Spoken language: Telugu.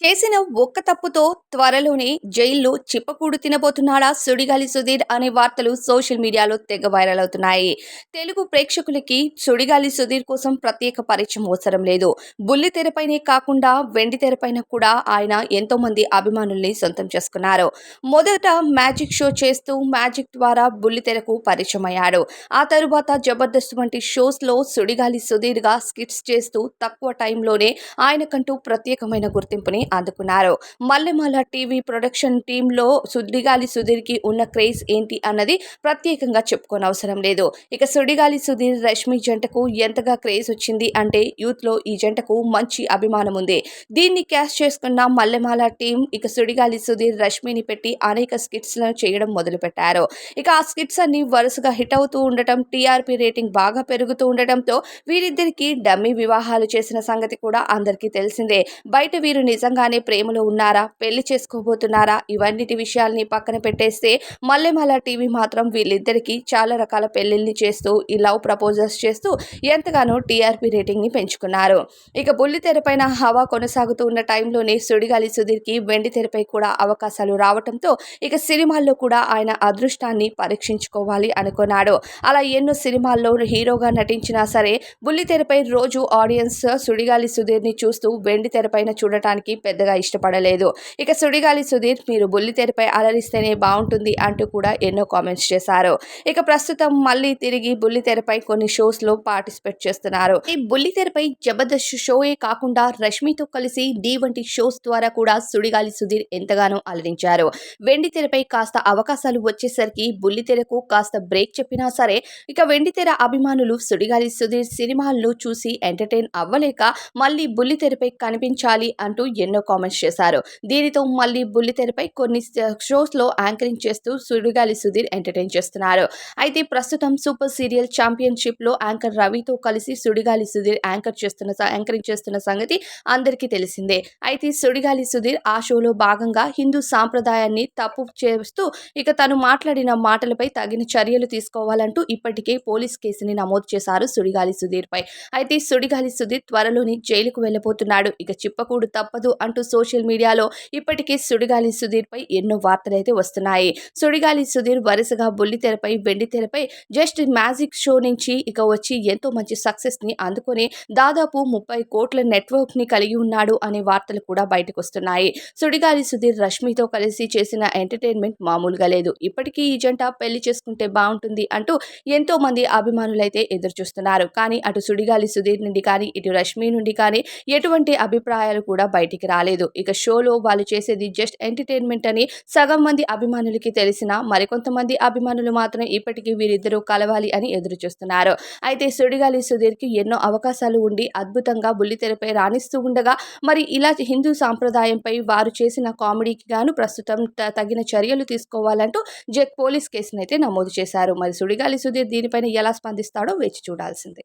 చేసిన ఒక్క తప్పుతో త్వరలోనే జైల్లో చిప్పకూడు తినబోతున్నాడా సుడిగాలి సుధీర్ అనే వార్తలు సోషల్ మీడియాలో తెగ వైరల్ అవుతున్నాయి. తెలుగు ప్రేక్షకులకి సుడిగాలి సుధీర్ కోసం ప్రత్యేక పరిచయం అవసరం లేదు. బుల్లి తెరపైనే కాకుండా వెండి తెరపైన కూడా ఆయన ఎంతో మంది అభిమానుల్ని సొంతం చేసుకున్నారు. మొదట మ్యాజిక్ షో చేస్తూ మ్యాజిక్ ద్వారా బుల్లి తెరకు పరిచయం అయ్యాడు. ఆ తరువాత జబర్దస్త్ వంటి షోస్లో సుడిగాలి సుధీర్గా స్కిట్స్ చేస్తూ తక్కువ టైంలోనే ఆయనకంటూ ప్రత్యేకమైన గుర్తింపుని అందుకున్నారు. మల్లెమాల టీవీ ప్రొడక్షన్ టీంలో సుడిగాలి సుధీర్కి ఉన్న క్రేజ్ ఏంటి అన్నది ప్రత్యేకంగా చెప్పుకోనవసరం లేదు. ఇక సుడిగాలి సుధీర్ రష్మి జంటకు ఎంతగా క్రేజ్ వచ్చింది అంటే యూత్లో ఈ జంటకు మంచి అభిమానం ఉంది. దీన్ని క్యాష్ చేసుకున్న మల్లెమాల టీం ఇక సుడిగాలి సుధీర్ రష్మిని పెట్టి అనేక స్కిట్స్లను చేయడం మొదలుపెట్టారు. ఇక ఆ స్కిట్స్ అన్ని వరుసగా హిట్ అవుతూ ఉండటం టీఆర్పీ రేటింగ్ బాగా పెరుగుతూ ఉండటంతో వీరిద్దరికి డమ్మీ వివాహాలు చేసిన సంగతి కూడా అందరికీ తెలిసిందే. బయట వీరు నిజంగా నిజంగానే ప్రేమలో ఉన్నారా? పెళ్ళి చేసుకోబోతున్నారా? ఇవన్నిటి విషయాల్ని పక్కన పెట్టేస్తే మల్లెమల టీవీ మాత్రం వీళ్ళిద్దరికీ చాలా రకాల పెళ్ళిళ్ళని చేస్తూ ఈ లవ్ ప్రపోజల్స్ చేస్తూ ఎంతగానో టీఆర్పీ రేటింగ్ని పెంచుకున్నారు. ఇక బుల్లి తెరపైన హవా కొనసాగుతూ ఉన్న టైంలోనే సుడిగాలి సుధీర్కి వెండి తెరపై కూడా అవకాశాలు రావడంతో ఇక సినిమాల్లో కూడా ఆయన అదృష్టాన్ని పరీక్షించుకోవాలి అనుకున్నాడు. అలా ఎన్నో సినిమాల్లో హీరోగా నటించినా సరే బుల్లి తెరపై రోజు ఆడియన్స్ సుడిగాలి సుధీర్ని చూస్తూ వెండి తెరపైన చూడటానికి పెద్దగా ఇష్టపడలేదు. ఇక సుడిగాలి సుధీర్ మీరు బుల్లి తెరపై అలరిస్తేనే బాగుంటుంది అంటూ కూడా ఎన్నో కామెంట్స్ చేశారు. ఇక ప్రస్తుతం మళ్ళీ తిరిగి బుల్లి తెరపై కొన్ని షోస్లో పార్టిసిపేట్ చేస్తున్నారు. ఈ బుల్లి తెరపై జబర్దస్త్ షోయే కాకుండా రష్మితో కలిసి డి వంటి షోస్ ద్వారా కూడా సుడిగాలి సుధీర్ ఎంతగానో అలరించారు. వెండి తెరపై కాస్త అవకాశాలు వచ్చేసరికి బుల్లి తెరకు కాస్త బ్రేక్ చెప్పినా సరే ఇక వెండి తెర అభిమానులు సుడిగాలి సుధీర్ సినిమాల్లో చూసి ఎంటర్టైన్ అవ్వలేక మళ్ళీ బుల్లి తెరపై కనిపించాలి అంటూ ఎన్నో కామెంట్స్ చేశారు. దీనితో మళ్ళీ బుల్లి తెరపై కొన్ని షోస్లో యాంకరింగ్ చేస్తూ సుడిగాలి సుధీర్ ఎంటర్టైన్ చేస్తున్నారు. అయితే ప్రస్తుతం సూపర్ సీరియల్ ఛాంపియన్షిప్లో యాంకర్ రవితో కలిసి సుడిగాలి సుధీర్ యాంకర్ చేస్తున్న యాంకరింగ్ చేస్తున్న సంగతి అందరికీ తెలిసిందే. అయితే సుడిగాలి సుధీర్ ఆ షోలో భాగంగా హిందూ సాంప్రదాయాన్ని తప్పు చేస్తూ ఇక తను మాట్లాడిన మాటలపై తగిన చర్యలు తీసుకోవాలంటూ ఇప్పటికే పోలీస్ కేసుని నమోదు చేశారు సుడిగాలి సుధీర్ పై అయితే సుడిగాలి సుధీర్ త్వరలోని జైలుకు వెళ్ళబోతున్నాడు. ఇక చిప్పకూడు తప్పదు అంటూ సోషల్ మీడియాలో ఇప్పటికే సుడిగాలి సుధీర్ పై ఎన్నో వార్తలైతే వస్తున్నాయి. సుడిగాలి సుధీర్ వరుసగా బుల్లి తెరపై వెండి తెరపై జస్ట్ మ్యాజిక్ షో నుంచి ఇక వచ్చి ఎంతో మంచి సక్సెస్ని అందుకొని దాదాపు ముప్పై కోట్ల నెట్వర్క్ని కలిగి ఉన్నాడు అనే వార్తలు కూడా బయటకు వస్తున్నాయి సుడిగాలి సుధీర్ రష్మితో కలిసి చేసిన ఎంటర్టైన్మెంట్ మామూలుగా లేదు. ఇప్పటికీ ఈ జంట పెళ్ళి చేసుకుంటే బాగుంటుంది అంటూ ఎంతో మంది అభిమానులైతే ఎదురు చూస్తున్నారు కానీ అటు సుడిగాలి సుధీర్ నుండి కానీ ఇటు రష్మి నుండి కానీ ఎటువంటి అభిప్రాయాలు కూడా బయటికి రాలేదు. ఇక షోలో వాళ్ళు చేసేది జస్ట్ ఎంటర్టైన్మెంట్ అని సగం మంది అభిమానులకి తెలిసిన మరికొంతమంది అభిమానులు మాత్రం ఇప్పటికీ వీరిద్దరూ కలవాలి అని ఎదురు చూస్తున్నారు అయితే సుడిగాలి సుధీర్కి ఎన్నో అవకాశాలు ఉండి అద్భుతంగా బుల్లితెరపై రాణిస్తూ ఉండగా మరి ఇలా హిందూ సాంప్రదాయంపై వారు చేసిన కామెడీకి గాను ప్రస్తుతం త- తగిన చర్యలు తీసుకోవాలంటూ జెక్ పోలీస్ కేసునైతే నమోదు చేశారు. మరి సుడిగాలి సుధీర్ దీనిపైన ఎలా స్పందిస్తాడో వేచి చూడాల్సిందే.